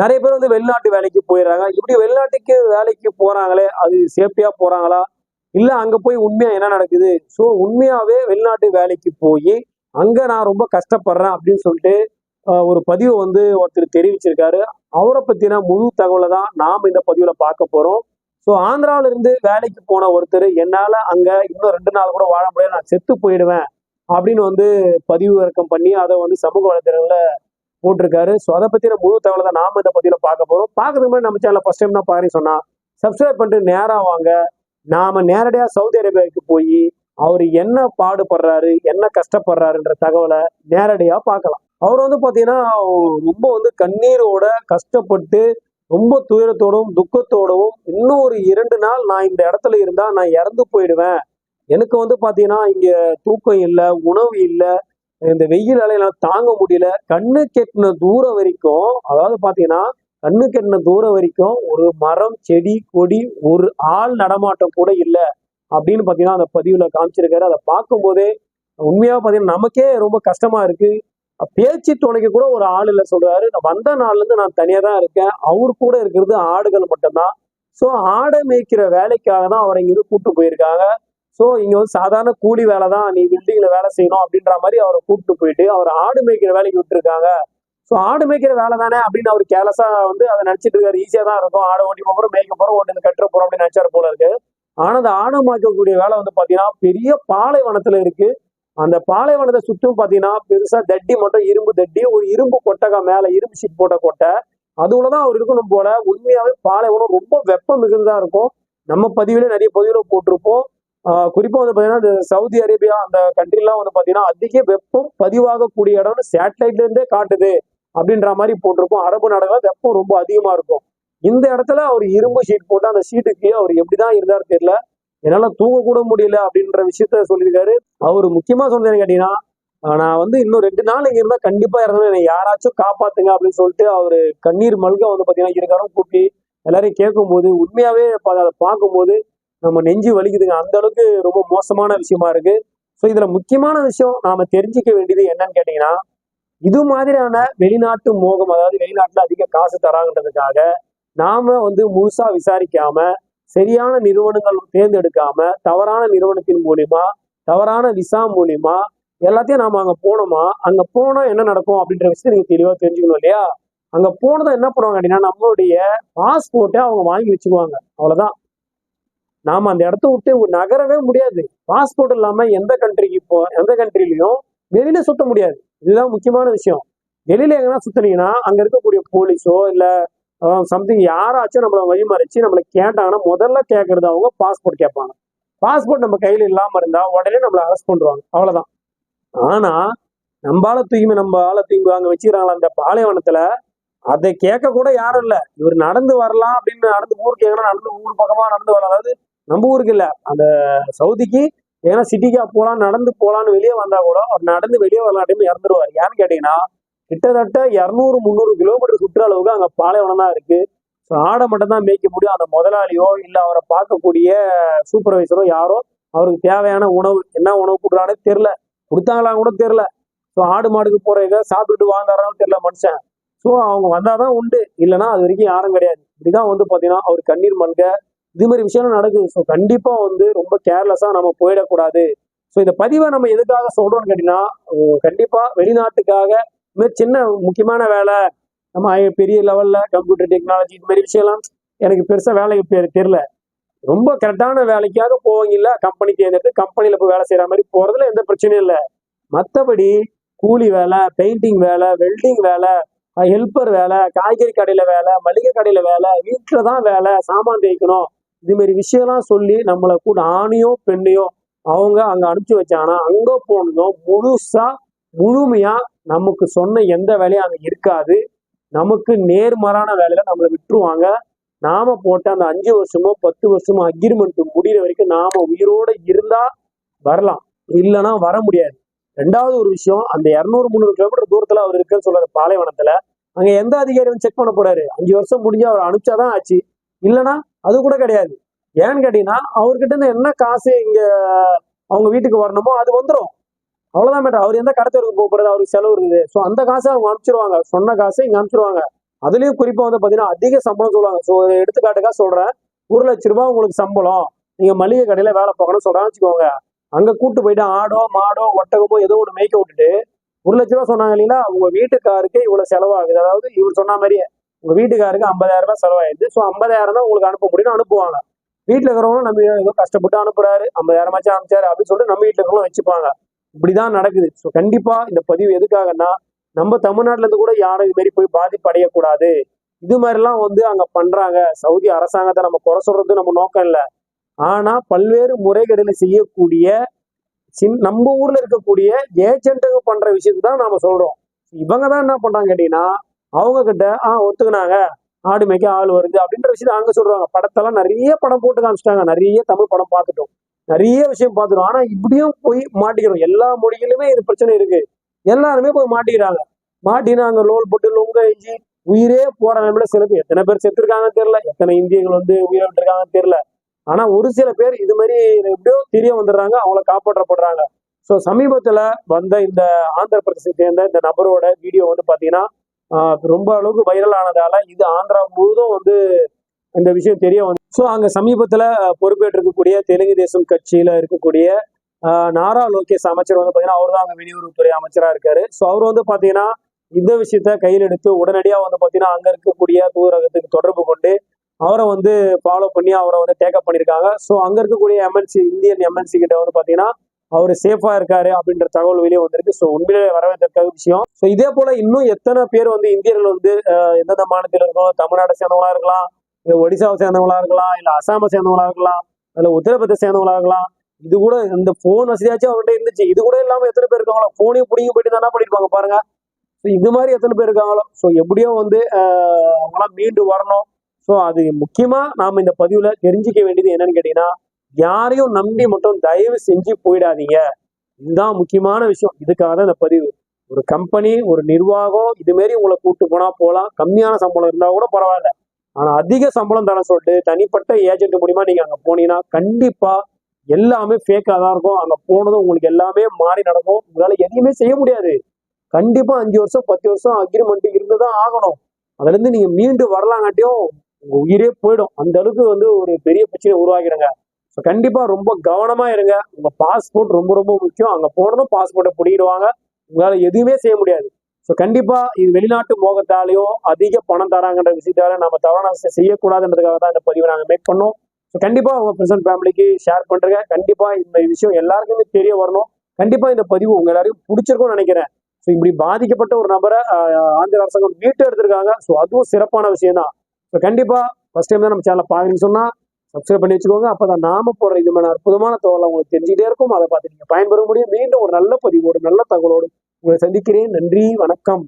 நிறைய பேர் வந்து வெளிநாட்டு வேலைக்கு போயிடுறாங்க. இப்படி வெளிநாட்டுக்கு வேலைக்கு போறாங்களே அது சேஃப்டியா போறாங்களா? இல்ல அங்க போய் உண்மையா என்ன நடக்குது? ஸோ உண்மையாவே வெளிநாட்டு வேலைக்கு போய் அங்க நான் ரொம்ப கஷ்டப்படுறேன் அப்படின்னு சொல்லிட்டு ஒரு பதிவை வந்து ஒருத்தர் தெரிவிச்சிருக்காரு. அவரை பத்தின முழு தகவலை தான் நாம் இந்த பதிவுல பார்க்க போறோம். ஸோ ஆந்திராவில இருந்து வேலைக்கு போன ஒருத்தர் என்னால அங்க இன்னும் ரெண்டு நாள் கூட வாழ முடியாது நான் செத்து போயிடுவேன் அப்படின்னு வந்து பதிவு இறக்கம் பண்ணி அதை வந்து சமூக வலைதளங்கள்ல போட்டிருக்காரு. ஸோ அதை பற்றின முழு தகவலை தான் நாம இந்த பதிவுல பார்க்க போகிறோம் பார்க்கறதுக்கு முன்னாடி நம்ம சேனல் ஃபஸ்ட் டைம் தான் பாருங்க சொன்னால் சப்ஸ்கிரைப் பண்ணிட்டு நேராக வாங்க. நாம் நேரடியாக சவுதி அரேபியாவுக்கு போய் அவர் என்ன பாடுபடுறாரு என்ன கஷ்டப்படுறாருன்ற தகவலை நேரடியாக பார்க்கலாம். அவர் வந்து பார்த்தீங்கன்னா ரொம்ப வந்து கண்ணீரோட கஷ்டப்பட்டு ரொம்ப துயரத்தோடவும் துக்கத்தோடவும் இன்னும் ஒரு இரண்டு நாள் நான் இந்த இடத்துல இருந்தால் நான் இறந்து போயிடுவேன். எனக்கு வந்து பார்த்தீங்கன்னா இங்கே தூக்கம் இல்லை உணவு இல்லை இந்த வெயில் அலையில தாங்க முடியல. கண்ணு கெட்டின தூரம் வரைக்கும் அதாவது பாத்தீங்கன்னா கண்ணு கெட்டின தூரம் வரைக்கும் ஒரு மரம் செடி கொடி ஒரு ஆள் நடமாட்டம் கூட இல்லை. அப்படின்னு பாத்தீங்கன்னா அந்த பதிவுல காமிச்சிருக்காரு. அதை பார்க்கும்போதே உண்மையா பாத்தீங்கன்னா நமக்கே ரொம்ப கஷ்டமா இருக்கு. பேச்சு துணைக்கு கூட ஒரு ஆள் இல்லை சொல்றாரு. நான் வந்த நாள்ல இருந்து நான் தனியா தான் இருக்கேன். அவர் கூட இருக்கிறது ஆடுகள் மட்டும்தான். ஸோ ஆடை மேய்க்கிற வேலைக்காக தான் அவரை இங்கிருந்து கூப்பிட்டு போயிருக்காங்க. ஸோ இங்க வந்து சாதாரண கூலி வேலை தான் நீ பில்டிங்ல வேலை செய்யணும் அப்படின்ற மாதிரி அவரை கூப்பிட்டு போயிட்டு அவர் ஆடு மேய்க்கிற வேலைக்கு விட்டுருக்காங்க. ஸோ ஆடு மேய்க்கிற வேலை தானே அப்படின்னு அவர் கேலஸா வந்து அதை நினைச்சிட்டு இருக்காரு. ஈஸியா தான் இருக்கும். ஆடு ஓட்டி போகிறோம் மேய்க்க போகிறோம் ஒன்று கட்டுற போறோம் அப்படின்னு நினைச்சாரு போல இருக்கு. ஆனா அந்த ஆடு மாய்க்கக்கூடிய வேலை வந்து பாத்தீங்கன்னா பெரிய பாலைவனத்துல இருக்கு. அந்த பாலைவனத்தை சுற்றும் பாத்தீங்கன்னா பெருசா தட்டி மட்டும் இரும்பு தட்டி ஒரு இரும்பு கொட்டகா மேல இரும்பு ஷீட் போட்ட கொட்டை. அதுலதான் அவர் இருக்கணும் போல. உண்மையாவே பாலைவனம் ரொம்ப வெப்பம் மிகுந்ததா இருக்கும். நம்ம பதிவுல நிறைய பதிவுல போட்டிருப்போம். குறிப்பாக குறிப்பா வந்து பாத்தீங்கன்னா இந்த சவுதி அரேபியா அந்த கண்ட்ரிலாம் வந்து பாத்தீங்கன்னா அதிக வெப்பம் பதிவாகக்கூடிய இடம்னு சேட்டலைட்ல இருந்தே காட்டுது அப்படின்ற மாதிரி போட்டிருக்கும். அரபு நாடுகள் வெப்பம் ரொம்ப அதிகமா இருக்கும். இந்த இடத்துல அவர் இரும்பு ஷீட் போட்டு அந்த ஷீட்டுக்கு அவர் எப்படிதான் இருந்தாரு தெரியல. என்னால தூங்க கூட முடியல அப்படின்ற விஷயத்த சொல்லியிருக்காரு. அவர் முக்கியமா சொன்னது கேட்டீங்கன்னா நான் வந்து இன்னும் ரெண்டு நாள் இங்க இருந்தா கண்டிப்பா இருந்தாலும் என்னை யாராச்சும் காப்பாத்துங்க அப்படின்னு சொல்லிட்டு அவரு கண்ணீர் மல்க வந்து பாத்தீங்கன்னா இருக்காரும் கூட்டி எல்லாரையும் கேட்கும்போது உண்மையாவே அதை பார்க்கும்போது நம்ம நெஞ்சு வலிக்குதுங்க. அந்த அளவுக்கு ரொம்ப மோசமான விஷயமா இருக்கு. ஸோ இதுல முக்கியமான விஷயம் நாம தெரிஞ்சுக்க வேண்டியது என்னன்னு கேட்டீங்கன்னா இது மாதிரியான வெளிநாட்டு மோகம் அதாவது வெளிநாட்டுல அதிக காசு தராங்கன்றதுக்காக நாம வந்து முழுசா விசாரிக்காம சரியான நிறுவனங்கள் தேர்ந்தெடுக்காம தவறான நிறுவனத்தின் மூலியமா தவறான விசா மூலியமா எல்லாத்தையும் நாம அங்க போனோமா அங்க போனா என்ன நடக்கும் அப்படின்ற விஷயம் நீங்க தெளிவா தெரிஞ்சுக்கணும் இல்லையா? அங்க போனதை என்ன பண்ணுவாங்க அப்படின்னா நம்மளுடைய பாஸ்போர்ட்டை அவங்க வாங்கி வச்சுக்குவாங்க. அவ்வளவுதான். நாம அந்த இடத்த விட்டு நகரவே முடியாது. பாஸ்போர்ட் இல்லாம எந்த கண்ட்ரிக்கு போ எந்த கண்ட்ரிலையும் வெளியில சுத்த முடியாது. இதுதான் முக்கியமான விஷயம். வெளியில எங்கன்னா சுத்துனீங்கன்னா அங்க இருக்கக்கூடிய போலீஸோ இல்ல சம்திங் யாராச்சும் நம்மளை வழிமறைச்சு நம்மளை கேட்டாங்கன்னா முதல்ல கேட்கறது அவங்க பாஸ்போர்ட் கேட்பாங்க. பாஸ்போர்ட் நம்ம கையில இல்லாம இருந்தா உடனே நம்மளை அரெஸ்ட் பண்ணுவாங்க அவ்வளவுதான். ஆனா நம்மளால தூய்மை நம்ம ஆளை தூய்மை அங்க வச்சுக்கிறாங்களா அந்த பாலைவனத்துல அதை கேட்க கூட யாரும் இல்ல. இவர் நடந்து வரலாம் அப்படின்னு நடந்து ஊருக்கு எங்கன்னா நடந்து ஊர் பக்கமா நடந்து வரலாம். அதாவது நம்ம ஊருக்கு இல்ல. அந்த சவுதிக்கு ஏன்னா சிட்டிக்கா போலாம் நடந்து போலான்னு வெளியே வந்தா கூட அவர் நடந்து வெளியே வரலாம் டைம் இறந்துருவார். ஏன்னு கேட்டீங்கன்னா கிட்டத்தட்ட இரநூறு முந்நூறு கிலோமீட்டர் சுற்றளவுக்கு அங்க பாலைவனம் தான் இருக்கு. ஸோ ஆடை மட்டும் தான் மேய்க்க முடியும். அந்த முதலாளியோ இல்ல அவரை பார்க்கக்கூடிய சூப்பர்வைசரோ யாரோ அவருக்கு தேவையான உணவு என்ன உணவு கொடுக்குறானே தெரியல. கொடுத்தாங்களா கூட தெரியல. ஸோ ஆடு மாடுக்கு போற இதை சாப்பிட்டுட்டு வாழ்ந்தாரான்னு தெரியல மனுஷன். ஸோ அவங்க வந்தாதான் உண்டு. இல்லைன்னா அது வரைக்கும் யாரும் கிடையாது. இப்படிதான் வந்து பாத்தீங்கன்னா அவர் கண்ணீர் மல்க இது மாதிரி விஷயம் நடக்குது. ஸோ கண்டிப்பா வந்து ரொம்ப கேர்லெஸ்ஸா நம்ம போயிடக்கூடாது. ஸோ இந்த பதிவை நம்ம எதுக்காக சொல்றோம்னு கேட்டீங்கன்னா கண்டிப்பா வெளிநாட்டுக்காக இது மாதிரி சின்ன முக்கியமான வேலை நம்ம பெரிய லெவல்ல கம்ப்யூட்டர் டெக்னாலஜி இது மாதிரி விஷயம்லாம் எனக்கு பெருசா வேலைக்கு பேர் தெரியல. ரொம்ப கரெக்டான வேலைக்காக போவீங்கல்ல கம்பெனி தேர்ந்தெடுத்து கம்பெனியில் போய் வேலை செய்யற மாதிரி போறதுல எந்த பிரச்சனையும் இல்லை. மற்றபடி கூலி வேலை பெயிண்டிங் வேலை வெல்டிங் வேலை ஹெல்ப்பர் வேலை காய்கறி கடையில வேலை மளிகை கடையில வேலை வீட்டில் தான் வேலை சாமான் தேய்க்கணும். இது மாதிரி விஷயம்லாம் சொல்லி நம்மளை கூட ஆணையோ பெண்ணையோ அவங்க அங்க அனுப்பிச்சு வச்சாங்கன்னா அங்க போனதும் முழுசா முழுமையா நமக்கு சொன்ன எந்த வேலையும் அங்க இருக்காது. நமக்கு நேர்மாறான வேலையில நம்மளை விட்டுருவாங்க. நாம போட்ட அந்த அஞ்சு வருஷமோ பத்து வருஷமோ அக்ரிமெண்ட் முடிகிற வரைக்கும் நாம உயிரோட இருந்தா வரலாம். இல்லைன்னா வர முடியாது. ரெண்டாவது ஒரு விஷயம் அந்த இரநூறு முந்நூறு கிலோமீட்டர் தூரத்துல அவர் இருக்குன்னு சொல்றாரு பாலைவனத்துல. அங்க எந்த அதிகாரி செக் பண்ண போறாரு. அஞ்சு வருஷம் முடிஞ்சு அவர் அனுப்பிச்சாதான் ஆச்சு. இல்லைன்னா அது கூட கிடையாது. ஏன்னு கேட்டீங்கன்னா அவர்கிட்ட இருந்து என்ன காசு இங்க அவங்க வீட்டுக்கு வரணுமோ அது வந்துடும் அவ்வளவுதான் மேட்டர் அவர் எந்த கடத்தருக்கு போக அவருக்கு செலவு இருக்குது. ஸோ அந்த காசை அவங்க அனுப்பிச்சிருவாங்க. சொன்ன காசை இங்க அனுப்பிச்சிருவாங்க. அதுலயும் குறிப்பா வந்து பாத்தீங்கன்னா அதிக சம்பளம் சொல்லுவாங்க. ஸோ எடுத்துக்காட்டுக்காக சொல்றேன். ஒரு லட்ச ரூபாய் உங்களுக்கு சம்பளம். நீங்க மளிகை கடையில வேலை பார்க்கணும்னு சொல்றாங்கன்னு வச்சுக்கோங்க. அங்க கூட்டு போயிட்டு ஆடோ மாடோ ஒட்டகமோ ஏதோ ஒன்று மேய்க்க விட்டுட்டு ஒரு லட்ச ரூபா சொன்னாங்க இல்லைங்களா? உங்க வீட்டுக்காருக்கு இவ்வளவு செலவாகுது. அதாவது இவர் சொன்ன மாதிரியே உங்க வீட்டுக்காருக்கு ஐம்பதாயிரம் ரூபாய் செலவாயிடுது. ஸோ ஐம்பதாயிரம் தான் உங்களுக்கு அனுப்ப முடியும்னு அனுப்புவாங்க. வீட்டில் இருக்கிறவங்களும் நம்ம ஏதோ கஷ்டப்பட்டு அனுப்புறாரு. ஐம்பதாயிரமாச்சும் அனுப்பிச்சாரு அப்படின்னு சொல்லிட்டு நம்ம வீட்டில் இருக்கிறவங்களும் வச்சுப்பாங்க. இப்படிதான் நடக்குது. ஸோ கண்டிப்பா இந்த பதிவு எதுக்காகன்னா நம்ம தமிழ்நாட்டுல இருந்து கூட யாரும் இது மாதிரி போய் பாதிப்பு அடையக்கூடாது இது மாதிரிலாம் வந்து அங்க பண்றாங்க. சவுதி அரசாங்கத்தை நம்ம குறை சொல்றது நம்ம நோக்கம் இல்லை. ஆனா பல்வேறு முறைகேடுகளை செய்யக்கூடிய சின் நம்ம ஊர்ல இருக்கக்கூடிய ஏஜென்ட்டுங்க பண்ற விஷயத்தை தான் நாம சொல்றோம். இவங்க தான் என்ன பண்றாங்க கேட்டீங்கன்னா அவங்க கிட்ட ஆ ஒத்துக்கினாங்க. ஆடு மேய்க்க ஆள் வருது. அப்படின்ற விஷயத்த அங்க சொல்றாங்க. படத்தெல்லாம் நிறைய படம் போட்டு காமிச்சிட்டாங்க. நிறைய தமிழ் படம் பார்த்துட்டோம். நிறைய விஷயம் பார்த்துட்டோம். ஆனா இப்படியும் போய் மாட்டிக்கிறோம். எல்லா மொழிகளிலுமே இது பிரச்சனை இருக்கு. எல்லாருமே போய் மாட்டிக்கிறாங்க. மாட்டினா அங்க லோல் போட்டு லொங்க எஞ்சி உயிரே போற நிலைமையில சில பேர் எத்தனை பேர் செத்துருக்காங்கன்னு தெரியல. எத்தனை இந்தியர்கள் வந்து உயிரை விட்டுருக்காங்கன்னு தெரியல. ஆனா ஒரு சில பேர் இது மாதிரி எப்படியோ தெரிய வந்துடுறாங்க. அவங்கள காப்பாற்றப்படுறாங்க. ஸோ சமீபத்துல வந்த இந்த ஆந்திர பிரதேசத்தை சேர்ந்த இந்த நபரோட வீடியோ வந்து பாத்தீங்கன்னா ரொம்ப அளவுக்கு வைரல் ஆனதால இது ஆந்திரா முழுதும் வந்து இந்த விஷயம் தெரிய வந்து ஸோ அங்கே சமீபத்தில் பொறுப்பேற்றிருக்கக்கூடிய தெலுங்கு தேசம் கட்சியில் இருக்கக்கூடிய நாரா லோகேஷ் அமைச்சர் வந்து பார்த்தீங்கன்னா அவர் தான் அங்கே வெளியுறவுத்துறை அமைச்சராக இருக்காரு. ஸோ அவர் வந்து பார்த்தீங்கன்னா இந்த விஷயத்த கையில் எடுத்து உடனடியாக வந்து பார்த்தீங்கன்னா அங்கே இருக்கக்கூடிய தூதரகத்துக்கு தொடர்பு கொண்டு அவரை வந்து ஃபாலோ பண்ணி அவரை வந்து டேக்கப் பண்ணியிருக்காங்க ஸோ அங்கே இருக்கக்கூடிய எம்என்சி இந்தியன் எம்என்சி கிட்ட வந்து பார்த்தீங்கன்னா அவர் சேஃபா இருக்காரு அப்படின்ற தகவல் வெளியே வந்திருக்கு. ஸோ உண்மையிலே வரவேற்க விஷயம். ஸோ இதே போல இன்னும் எத்தனை பேர் வந்து இந்தியர்கள் வந்து எந்தெந்த மாநிலத்தில் இருக்கோம் தமிழ்நாட்டை சேர்ந்தவங்களா இருக்கலாம் இல்ல ஒடிசாவை சேர்ந்தவங்களா இருக்கலாம் இல்ல அசாமை சேர்ந்தவங்களா இருக்கலாம் இல்ல உத்தரப்பிரதேச சேர்ந்தவங்களா இருக்கலாம். இது கூட இந்த போன் வசதியாச்சும் அவர்கிட்ட இருந்துச்சு. இது கூட இல்லாம எத்தனை பேர் இருக்காங்களோ போனையும் பிடிங்கி போயிட்டு தானே பண்ணிருப்பாங்க பாருங்க. ஸோ இது மாதிரி எத்தனை பேர் இருக்காங்களோ ஸோ எப்படியோ வந்து அவங்களாம் மீண்டு வரணும். ஸோ அது முக்கியமா நாம இந்த பதிவுல தெரிஞ்சுக்க வேண்டியது என்னன்னு கேட்டீங்கன்னா யாரையும் நம்பி மட்டும் தயவு செஞ்சு போயிடாதீங்க. இதுதான் முக்கியமான விஷயம். இதுக்காக தான் இந்த பதிவு. ஒரு கம்பெனி ஒரு நிர்வாகம் இது மாரி உங்களை கூட்டு போனா போகலாம் கம்மியான சம்பளம் இருந்தா கூட பரவாயில்ல. ஆனா அதிக சம்பளம் தர சொல்லிட்டு தனிப்பட்ட ஏஜென்ட் மூலியமா நீங்க அங்க போனீங்கன்னா கண்டிப்பா எல்லாமே ஃபேக்கா தான் இருக்கும். அங்க போனதும் உங்களுக்கு எல்லாமே மாறி நடக்கும். உங்களால எதையுமே செய்ய முடியாது. கண்டிப்பா அஞ்சு வருஷம் பத்து வருஷம் அக்ரிமெண்ட் இருந்துதான் ஆகணும். அதுல இருந்து நீங்க மீண்டு வரலாங்காட்டியும் உங்க உயிரே போயிடும். அந்த அளவுக்கு வந்து ஒரு பெரிய பிரச்சனை உருவாக்கிடுங்க. கண்டிப்பா ரொம்ப கவனமா இருங்க. உங்க பாஸ்போர்ட் ரொம்ப ரொம்ப முக்கியம். அங்க போனதும் பாஸ்போர்ட்டை பிடிக்கிடுவாங்க உங்களால எதுவுமே செய்ய முடியாது. ஸோ கண்டிப்பா இது வெளிநாட்டு மோகத்தாலேயும் அதிக பணம் தராங்கன்ற விஷயத்தால நம்ம தவறான விஷயம் செய்யக்கூடாதுன்றதுக்காக தான் இந்த பதிவை நாங்கள் மேக் பண்ணோம். ஸோ கண்டிப்பா உங்க பிரசன்ட் ஃபேமிலிக்கு ஷேர் பண்றேங்க. கண்டிப்பா இந்த விஷயம் எல்லாருக்குமே தெரிய வரணும். கண்டிப்பா இந்த பதிவு உங்க எல்லாரையும் பிடிச்சிருக்கும்னு நினைக்கிறேன். ஸோ இப்படி பாதிக்கப்பட்ட ஒரு நபரை ஆந்திர அரசாங்கம் மீட்டு எடுத்திருக்காங்க ஸோ அதுவும் சிறப்பான விஷயம் தான் ஸோ கண்டிப்பா ஃபர்ஸ்ட் டைம் தான் நம்ம சேனலை பாக்குறீங்கன்னு சொன்னா சப்ஸ்கிரைப் பண்ணி வச்சுக்கோங்க. அப்பதான் நாம போடுற இது மாதிரி அற்புதமான தகவல் உங்களுக்கு தெரிஞ்சுக்கிட்டே இருக்கும். அதை பார்த்து நீங்க பயன்பெற முடியும். மீண்டும் ஒரு நல்ல பதிவோடு நல்ல தகவலோடு உங்களை சந்திக்கிறேன். நன்றி வணக்கம்.